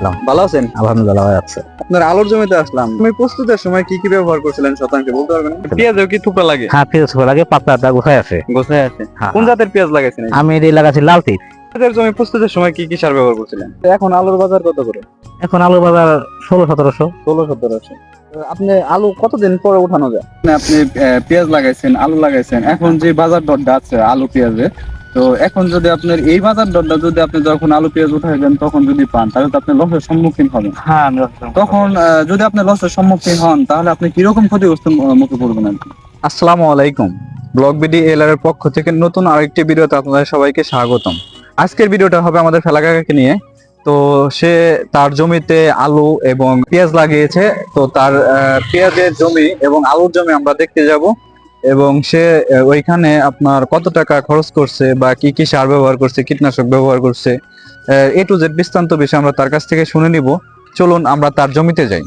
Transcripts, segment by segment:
আসসালাম ভালো আছেন? আলহামদুলিল্লাহ ভালো আছে। আপনার আলুর জমিতে আসলাম। আমি প্রস্তুতের সময় কি কি ব্যবহার করছিলেন শতাংশে বলতে পারবেন? পেঁয়াজেও কি থুপড়া লাগে? হ্যাঁ পেঁয়াজ করা লাগে পাতলাটা গোছায় আছে। গোছায় আছে। হ্যাঁ, কোন জাতের পেঁয়াজ লাগাইছেন আমি এটি লাগাচ্ছি লাল তিল। পেঁয়াজের জমি প্রস্তুতের সময় কি কি সার ব্যবহার করছিলেন? এখন আলুর বাজার কত করে? এখন আলু বাজার ষোলো সতেরোশো। ষোলো সত্তর আছে আপনি আলু কতদিন পরে উঠানো যায়? আপনি পেঁয়াজ লাগাইছেন আলু লাগাইছেন এখন যে বাজার দরটা আছে আলু পেঁয়াজে তো এখন যদি আপনার এই বাজার দরটা যদি আপনি যখন আলু পেঁয়াজ উঠাইবেন তখন যদি পান তাহলে তো আপনি লসের সম্মুখীন হবেন। হ্যাঁ তখন যদি আপনি লসের সম্মুখীন হন তাহলে আপনি কীরকম ক্ষতিগ্রস্ত মুখে পড়বেন আর কি? আসসালামু আলাইকুম। ব্লগ বিডি এলার পক্ষ থেকে নতুন আরেকটি ভিডিওতে আপনাদের সবাইকে স্বাগতম। আজকের ভিডিওটা হবে আমাদের ফেলাকাকে নিয়ে। তো সে তার জমিতে আলু এবং পেঁয়াজ লাগিয়েছে। তো তার আহ, পেঁয়াজের জমি এবং আলুর জমি আমরা দেখতে যাব। এবং সে ওইখানে আপনার কত টাকা খরচ করছে বা কি কি সার ব্যবহার করছে, কীটনাশক ব্যবহার করছে, এ টু জেড বিস্তান্ত বিষয়ে আমরা তার কাছ থেকে শুনে নিব। চলুন আমরা তার জমিতে যাই।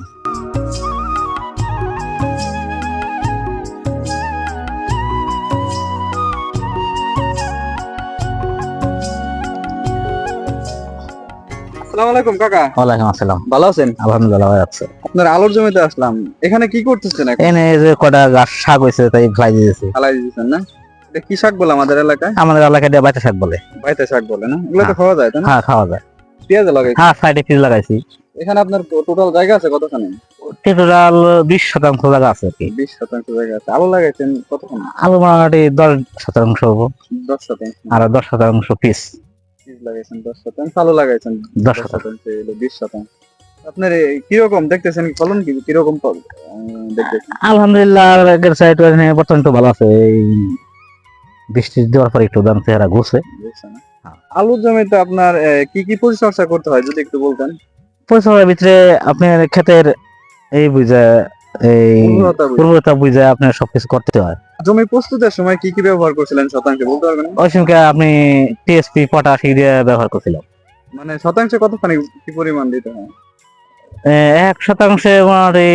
আসসালামু আলাইকুম কাকা। ওয়ালাইকুম আসসালাম। ভালো আছেন? আলহামদুলিল্লাহ ভালো আছে। আপনার আলুর জমিতে আসলাম। এখানে কি করতেছেন এখন? এনে এই যে কটা গাছ শাক হয়েছে তাই ফেলাই দিয়েছি। ফালাই দিতেছেন না? এটা কি শাক বলে আমাদের এলাকায়? আমাদের এলাকায় বাইতে শাক বলে। বাইতে শাক বলে না? এগুলো তো হ্যাঁ। খাওয়া যায় না? হ্যাঁ খাওয়া যায়। পেঁয়াজ লাগাইছে হ্যাঁ সাইডে পিস লাগাইছি। এখানে আপনার টোটাল জায়গা আছে কতখানি? টোটাল বিশ শতাংশ জায়গা আছে আর কি। বিশ শতাংশ জায়গা আছে। আলু লাগাইছেন কতখানি? আলু মোটামুটি দশ শতাংশ হব। দশ শতাংশ। আর দশ শতাংশ পিস। বীজ লাগাইছেন দশ শতাংশ। আলু লাগাইছেন। দশ দশ শতাংশ। শতাংশ এলো বিশ শতাংশ। আপনার কীরকম দেখতেছেন ফলন কি? কীরকম দেখতেছেন। আলহামদুলিল্লাহ আগের সাইড বর্তমান একটু ভালো আছে। এই বৃষ্টি দেওয়ার পরে একটু দাম চেহারা ঘুরছে। বুঝছেন না? আলুর জমিতে আপনার কি কি পরিচর্যা করতে হয় যদি একটু বলতেন? পরিশ্রমের ভিতরে আপনার ক্ষেতের এই বুঝা এই উর্বরতা বুঝা আপনার সবকিছু করতে হয়। জমি প্রস্তুতের সময় কি কি ব্যবহার করছিলেন শতাংশে বলতে পারবেন? ওই সময় আপনি টিএসপি পটাশ দিয়ে ব্যবহার করছিলাম মানে শতাংশে কতখানি কি পরিমাণ দিতে হয়? এক শতাংশে মোটামুটি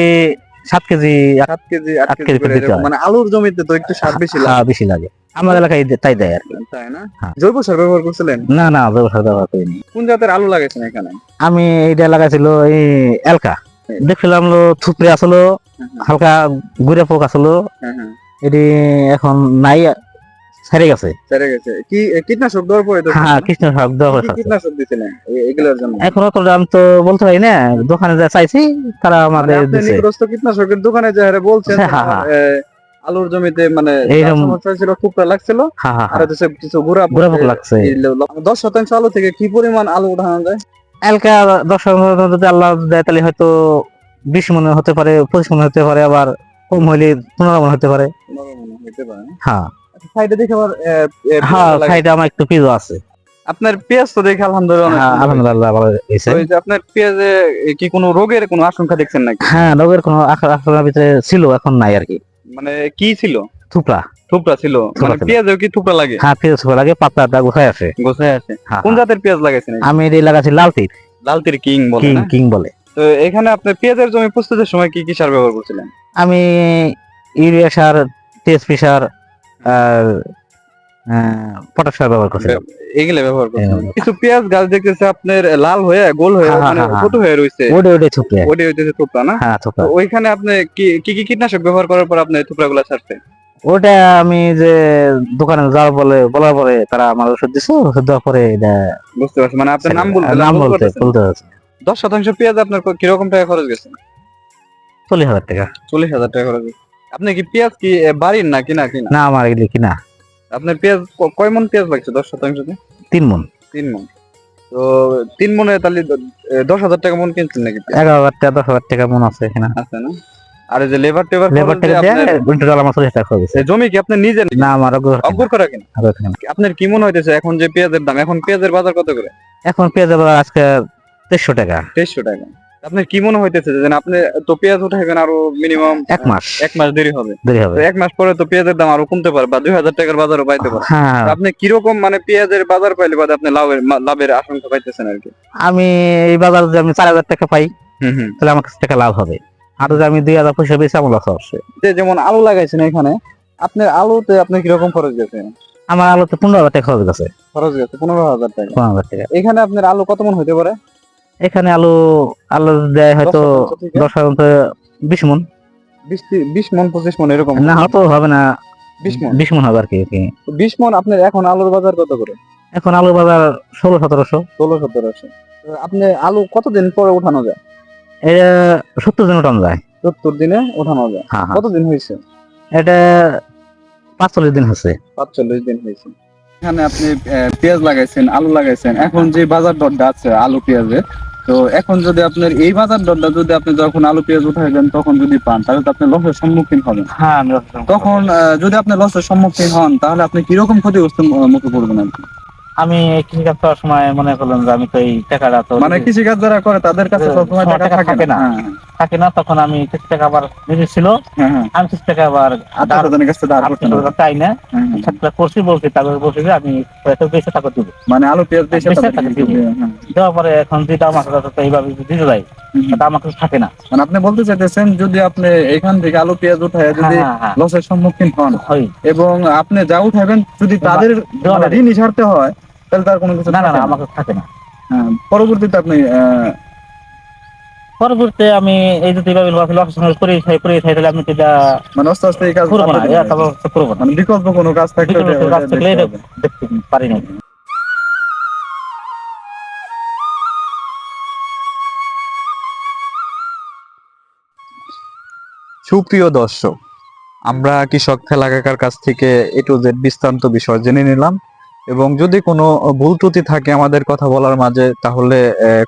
সাত কেজি সাত কেজি আট কেজি করে। মানে আলুর জমিতে তো একটু সার বেশি লাগে। হ্যাঁ, বেশি লাগে। আমাদের এলাকায় তাই দেয় আর কি। তাই না? হ্যাঁ। জৈব সার ব্যবহার করছিলেন? না না ব্যবহার ব্যবহার করিনি। কোন জাতের আলু লাগাইছেন এখানে? আমি এইটা লাগাইছিল এই এলকা। হ্যাঁ। দেখছিলাম থুপড়ে আসলো হালকা গুড়ে পোক আসলো। এটি এখন নাই ছেড়ে গেছে। সেরে গেছে। কি কীটনাশক দেওয়ার পরে তো হ্যাঁ কৃষ্ণ শাক দেওয়া কি কি হয়েছে কীটনাশক দিছিলেন এগুলোর জন্য। এখন তো দাম তো বলতে পারি না দোকানে যা চাইছি তারা মানে আমাদের দিছে। কীটনাশকের দোকানে যে হারে বলছেন হ্যাঁ, হ্যাঁ, এ, আলুর জমিতে মানে সমস্যা ছিল টুকরা লাগছিল। হ্যাঁ হ্যাঁ আর হচ্ছে কিছু গুড়া গুড়া পোক লাগছে। দশ শতাংশ আলু থেকে কি পরিমাণ আলু উঠানো যায়? এলকা দশ শতাংশ যদি আল্লাহ দেয় তাহলে হয়তো বিশ মনে হতে পারে পঁচিশ মনে হতে পারে আবার কম হইলে পনেরো মনে হতে পারে। হ্যাঁ। সাইডে দেখে আবার এ, এ, হ্যাঁ সাইডে আমার একটু পিজো আছে। আপনার পেঁয়াজ তো দেখে আলহামদুলিল্লাহ হ্যাঁ সুন্দর। হয়েছে। আলহামদুলিল্লাহ ভালো হয়েছে। তো যে আপনার পেঁয়াজে কি কোনো রোগের কোনো আশঙ্কা দেখছেন নাকি? হ্যাঁ রোগের কোনো আশা- আশঙ্কার ভিতরে ছিল এখন নাই আর কি। মানে কি ছিল? থুপড়া থুপড়া ছিল। মানে। পেঁয়াজেও কি থুপড়া লাগে? হ্যাঁ পেঁয়াজ থুপড়া লাগে গোছায় আছে। গোছায় আছে। কোন। জাতের পেঁয়াজ লাগাইছেন আমি এটি লাগাচ্ছি লাল তীর লাল তীর কিং বলে কিং কিং বলে। তো এখানে আপনি পেঁয়াজের জমি প্রস্তুতের সময় কি কি সার ব্যবহার করছিলেন? আমি ইউরিয়া সার টিএসপি সার আর পটাশ সার ব্যবহার করছিলাম এগুলো ব্যবহার করছেন। হ্যাঁ। কিছু পেঁয়াজ গাছ দেখতেছে আপনার লাল হয়ে গোল হয়ে হ্যাঁ, মানে হ্যাঁ, হ্যাঁ। ছোট হয়ে রয়েছে ওডে ওডে থুপড়ে। ওটি থুপড়া না? হ্যাঁ থুপড়া। ওইখানে আপনি কি কি কীটনাশক ব্যবহার করার পর আপনি থুপড়া গুলা ওটা আমি যে দোকানে যাওয়ার বলে বলার পরে তারা আমার ওষুধ দিছে ওষুধ দেওয়ার পরে এটা বুঝতে পারছি মানে আপনার নাম বলতে নাম বলতে বলতে হচ্ছে। দশ শতাংশ পেঁয়াজ আপনার কীরকম টাকা খরচ গেছে? চল্লিশ হাজার টাকা। চল্লিশ হাজার টাকা খরচ গেছে। আপনি কি পেঁয়াজ কি বাড়ির না কিনা কিনা? না আমার এগুলি কিনা। আপনার পেঁয়াজ ক- কয় মন পেঁয়াজ লাগছে দশ শতাংশতে তিন মন। তিন মন। তো তিন মনে তাহলে দ- এ, দশ হাজার টাকা মন কিনছেন নাকি পেঁয়াজ? এগারো হাজার টাকা দশ হাজার টাকা মন আছে এখানে। আছে না? আর এই যে লেবার টেবার লেবার টাকা দিয়ে টোটাল আমার চল্লিশ টাকা খরচ হয়েছে। জমি কি আপনি নিজে না আমার অগ্র করা কিনা? আপনার কি মনে হইতেছে এখন যে পেঁয়াজের দাম? এখন পেঁয়াজের বাজার কত করে? এখন পেঁয়াজ আবার আজকে তেইশশো টাকা। তেইশশো টাকা। আপনার কি মনে হইতেছে যে আপনি তো পেঁয়াজ উঠাইবেন আরও মিনিমাম এক মাস। এক মাস দেরি হবে? দেরি হবে। এক মাস পরে তো পেঁয়াজের দাম আরও কমতে পারে বা দুই হাজার টাকার বাজারও পাইতে পারে। হ্যাঁ। আপনি কীরকম মানে পেঁয়াজের বাজার পাইলে বাদে আপনি লাভের লাভের আশঙ্কা পাইতেছেন আর কি? আমি এই বাজারে যদি আমি চার হাজার টাকা পাই তাহলে আমার কাছে টাকা লাভ হবে। আর যদি আমি দুই হাজার পয়সা বেশি আমার লস যে যেমন আলু লাগাইছেন এখানে আপনার আলুতে আপনি কীরকম খরচ গেছে আমার আলুতে পনেরো হাজার টাকা খরচ গেছে। খরচ গেছে পনেরো হাজার টাকা। পনেরো হাজার টাকা। এখানে আপনার আলু কত মন হইতে পারে? এখানে আলু আলু দেয় হয়তো দশ শতাংশ শতাংশ বিশ মন। বিশ মন পঁচিশ মন এরকম? না হয়তো হবে না। বিশ মন? মন হবে আর কি বিশ মন আপনার এখন আলুর বাজার কত করে? এখন আলু বাজার ষোলো সতেরোশো। ষোলো সতেরোশো। আপনি আলু কতদিন পরে উঠানো যায়? এটা সত্তর দিন উঠানো যায়। সত্তর দিনে উঠানো যায়? হ্যাঁ হ্যাঁ। কতদিন হয়েছে? এটা পাঁচচল্লিশ দিন হচ্ছে পাঁচচল্লিশ দিন হয়েছে। এখানে আপনি পেঁয়াজ লাগাইছেন আলু লাগাইছেন। এখন যে বাজার দরটা আছে আলু পেঁয়াজের তো এখন যদি আপনার এই বাজার দরটা যদি আপনি যখন আলু পেঁয়াজ উঠাইবেন তখন যদি পান তাহলে তো আপনি লসের সম্মুখীন হবেন হ্যাঁ তখন আহ, যদি আপনি লসের সম্মুখীন হন তাহলে আপনি কীরকম ক্ষতিগ্রস্ত মুখে পড়বেন আর কি? আমি কৃষিকাজ করার সময় মনে করলাম যে আমি তো এই টাকাটা তো মানে কৃষিকাজ যারা করে তাদের কাছে হ্যাঁ, সবসময় টাকা টাকা থাকে না। থাকে না। তখন আমি কিছু টাকা আবার নিজে ছিল। হ্যাঁ হ্যাঁ। আমি কিছু টাকা আবার আত্মীয় কাছে ধার করতে চাই না। হ্যাঁ, হ্যাঁ। করছি বলছি তারপরে বলছি যে আমি বেশি টাকা দিব। মানে আলু পেঁয়াজ বেশি টাকা দিব। হ্যাঁ। দেওয়ার পরে এখন যে দাম আছে তো এইভাবে দিতে যায় হুম। আমার কাছে থাকে না। মানে আপনি বলতে চাইতেছেন যদি আপনি এখান থেকে আলু পেঁয়াজ উঠায় যদি হ্যাঁ, হ্যাঁ, লসের সম্মুখীন হন হয়। এবং আপনি যা উঠাবেন যদি তাদের ঋণ ছাড়তে হয় তাহলে তার কোনো কিছু না না। আমার কাছে থাকে না। হ্যাঁ, পরবর্তীতে আপনি আহ, পরবর্তীতে আমি এই যদি এইভাবে লস করে খাই করে খাই তাহলে আমি এটা মানে আস্তে আস্তে এই কাজ করব না এটা করব না। মানে বিকল্প কোনো কাজ থাকলে কাজ থাকলে দেখতে পারি না। সুপ্রিয় দর্শক আমরা কৃষক ফেলা কাকার কাছ থেকে এ টু জেড বিস্তান্ত বিষয় জেনে নিলাম। এবং যদি কোনো ভুল ত্রুটি থাকে আমাদের কথা বলার মাঝে, তাহলে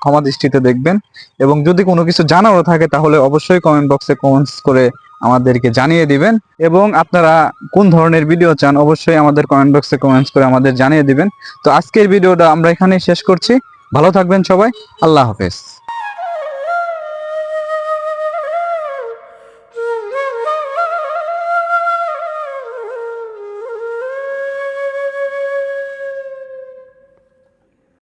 ক্ষমা দৃষ্টিতে দেখবেন। এবং যদি কোনো কিছু জানারও থাকে, তাহলে অবশ্যই কমেন্ট বক্সে কমেন্টস করে আমাদেরকে জানিয়ে দিবেন। এবং আপনারা কোন ধরনের ভিডিও চান, অবশ্যই আমাদের কমেন্ট বক্সে কমেন্টস করে আমাদের জানিয়ে দিবেন। তো আজকের ভিডিওটা আমরা এখানেই শেষ করছি। ভালো থাকবেন সবাই। আল্লাহ হাফেজ।